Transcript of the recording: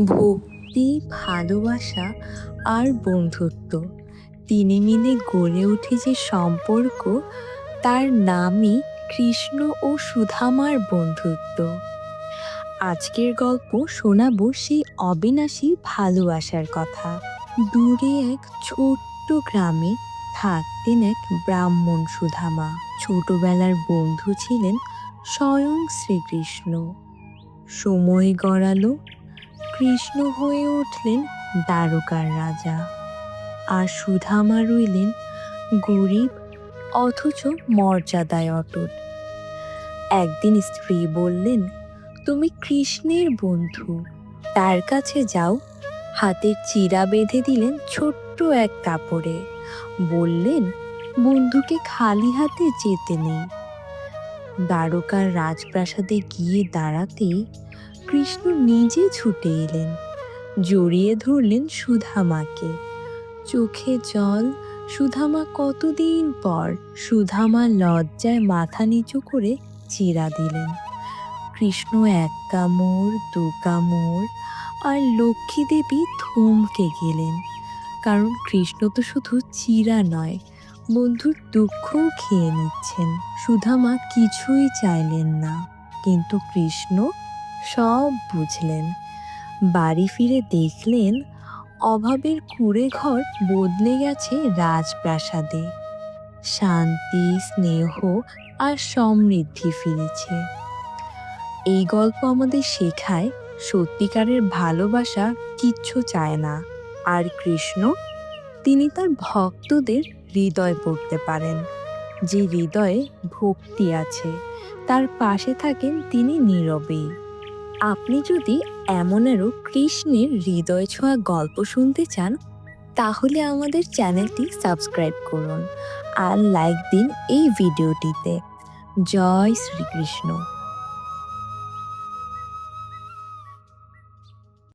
ভক্তি, ভালোবাসা আর বন্ধুত্ব। তিনে মিলে গড়ে ওঠে যে সম্পর্ক, তার নামই কৃষ্ণ ও সুধামার বন্ধুত্ব। আজকের গল্প শোনাব সেই অবিনাশী ভালোবাসার কথা। দূরে এক ছোট্ট গ্রামে থাকতেন এক ব্রাহ্মণ সুধামা। ছোটবেলার বন্ধু ছিলেন স্বয়ং শ্রীকৃষ্ণ। সময় গড়ালো কৃষ্ণ হয়ে উঠলেন দ্বারকার রাজা। আর সুধামা রইলেন গরিব অথচ মর্যাদায় অটুট। একদিন স্ত্রী বললেন, তুমি কৃষ্ণের বন্ধু। তার কাছে যাও। হাতের চিরা বেঁধে দিলেন ছোট্ট এক কাপড়ে। বললেন, বন্ধুকে খালি হাতে যেতে নেই। দ্বারকার রাজপ্রাসাদে গিয়ে দাঁড়াতেই কৃষ্ণ নিজে ছুটে এলেন। জড়িয়ে ধরলেন সুধামাকে। চোখে জল, সুধামা কতদিন পর সুধামা লজ্জায় মাথা নিচু করে চিরা দিলেন। কৃষ্ণ এক কামড়, দু কামড় আর লক্ষ্মী দেবী থমকে গেলেন। কারণ কৃষ্ণ তো শুধু চিরা নয়, বন্ধুর দুঃখও খেয়ে নিচ্ছেন। সুধামা কিছুই চাইলেন না। কিন্তু কৃষ্ণ সব বুঝলেন। বাড়ি ফিরে দেখলেন অভাবের কুড়ে ঘর বদলে গেছে রাজপ্রাসাদে। শান্তি, স্নেহ আর সমৃদ্ধি ফিরেছে। এই গল্প আমাদের শেখায় সত্যিকারের ভালোবাসা কিচ্ছু চায় না আর কৃষ্ণ তিনি তার ভক্তদের হৃদয় পড়তে পারেন। যে হৃদয়ে ভক্তি আছে, তার পাশে থাকেন তিনি নীরবেই। আপনি যদি এমন এমনেরও কৃষ্ণের হৃদয় ছোঁয়া গল্প শুনতে চান, তাহলে আমাদের চ্যানেলটি সাবস্ক্রাইব করুন আর লাইক দিন এই ভিডিওটিতে। জয় শ্রীকৃষ্ণ।